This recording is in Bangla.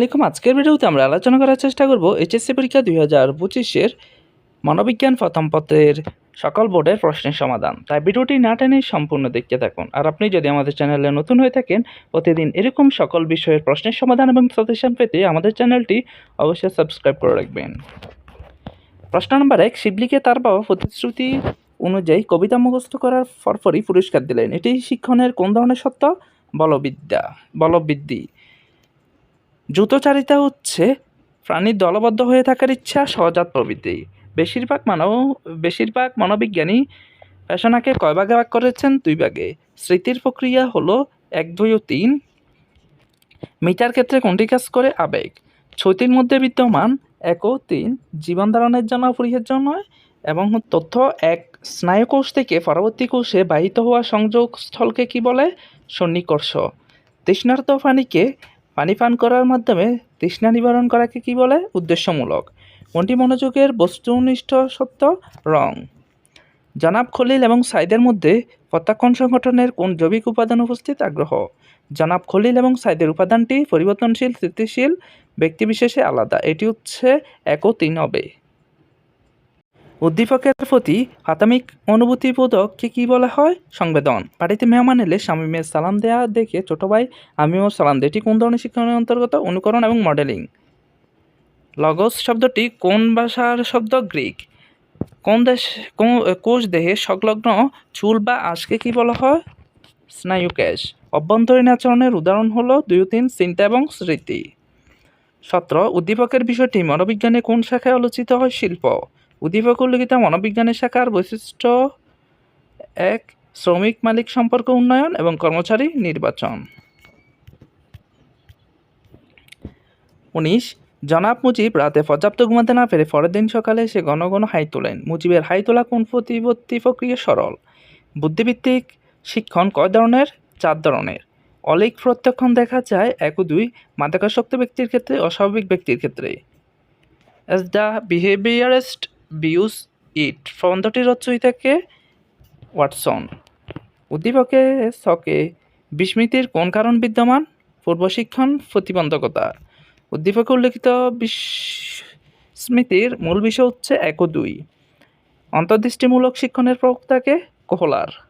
আলাইকুম, আজকের ভিডিওতে আমরা আলোচনা করার চেষ্টা করব এইচএসসি পরীক্ষা দুই হাজার পঁচিশের মনোবিজ্ঞান প্রথম পত্রের সকল বোর্ডের প্রশ্নের সমাধান। তাই ভিডিওটি না টেনে সম্পূর্ণ দেখতে থাকুন। আর আপনি যদি আমাদের চ্যানেলে নতুন হয়ে থাকেন, প্রতিদিন এরকম সকল বিষয়ের প্রশ্নের সমাধান এবং সাজেশন পেতে আমাদের চ্যানেলটি অবশ্যই সাবস্ক্রাইব করে রাখবেন। প্রশ্ন নম্বর এক, শিবলিকে তার বাবা প্রতিশ্রুতি অনুযায়ী কবিতা মুখস্থ করার পরপরই পুরস্কার দিলেন। এটি শিক্ষণের কোন ধরনের সত্য? বলবিদ্যা, বলবৃদ্ধি। দ্রুতচারিতা হচ্ছে প্রাণীর দলবদ্ধ হয়ে থাকার ইচ্ছা, সহজাত প্রবৃত্তি। বেশিরভাগ মানব, বেশিরভাগ মনোবিজ্ঞানী পেশনাকে কয় ভাগে ভাগ করেছেন? দুই ভাগে। স্মৃতির প্রক্রিয়া হলো এক, দুই ও তিন। মিটার ক্ষেত্রে কোনটি কাজ করে? আবেগ। ছয়টির মধ্যে বিদ্যমান এক ও তিন জীবন ধারণের জন্য অপরিহার্য নয় এবং তথ্য এক স্নায়ুকোষ থেকে পরবর্তী কোষে বাহিত হওয়া সংযোগ স্থলকে কি বলে? সন্নিকর্ষ। তৃষ্ণার্ত প্রাণীকে পানি পান করার মাধ্যমে তৃষ্ণা নিবারণ করাকে কি বলে? উদ্দেশ্যমূলক। কোনটি মনোযোগের বস্তুনিষ্ঠ সত্য, রং। জনাব খলিল এবং সাইদের মধ্যে প্রত্যাখ্যান সংগঠনের কোন জৈবিক উপাদান উপস্থিত? আগ্রহ। জনাব খলিল এবং সাইদের উপাদানটি পরিবর্তনশীল, স্থিতিশীল, ব্যক্তিবিশেষে আলাদা। এটি হচ্ছে এক ও তিন হবে উদ্দীপকের প্রতি প্রাথমিক অনুভূতিবোধককে কী বলা হয়? সংবেদন। বাড়িতে মেহমান এলে স্বামীমের সালাম দেওয়া দেখে ছোট ভাই, আমিও সালাম দিই। এটি কোন ধরনের শিক্ষণের অন্তর্গত? অনুকরণ এবং মডেলিং। লগস শব্দটি কোন ভাষার শব্দ? গ্রিক। কোন দেশ কোষ দেহে সংলগ্ন চুল বা আঁশকে কী বলা হয়? স্নায়ুকেশ। অভ্যন্তরীণ আচরণের উদাহরণ হলো দুই তিন চিন্তা এবং স্মৃতি। সত্র, উদ্দীপকের বিষয়টি মনোবিজ্ঞানে কোন শাখায় আলোচিত হয়? শিল্প। উদ্দীপক উল্লিখিত মনোবিজ্ঞানের শাখার বৈশিষ্ট্য এক, শ্রমিক মালিক সম্পর্ক উন্নয়ন এবং কর্মচারী নির্বাচন। উনিশ, জনাব মুজিব রাতে পর্যাপ্ত ঘুমাতে না পেরে পরের দিন সকালে সে ঘন ঘন হাই তোলেন। মুজিবের হাই তোলা কোন প্রতিবর্তী প্রক্রিয়া সরল? বুদ্ধিভিত্তিক শিক্ষণ কয় ধরনের? চার ধরনের। অলিক প্রত্যক্ষণ দেখা যায় এক ও দুই মাদকাসক্ত ব্যক্তির ক্ষেত্রে, অস্বাভাবিক ব্যক্তির ক্ষেত্রে। as the behaviorist views it. প্রবন্ধটির রচয়িতাকে ওয়াটসন। উদ্দীপকে শকে বিস্মৃতির কোন কারণ বিদ্যমান? পূর্বশিক্ষণ প্রতিবন্ধকতা। উদ্দীপকে উল্লেখিত বিস্মৃতির মূল বিষয় হচ্ছে এক ও দুই অন্তর্দৃষ্টিমূলক শিক্ষণের প্রবক্তাকে কোহলার।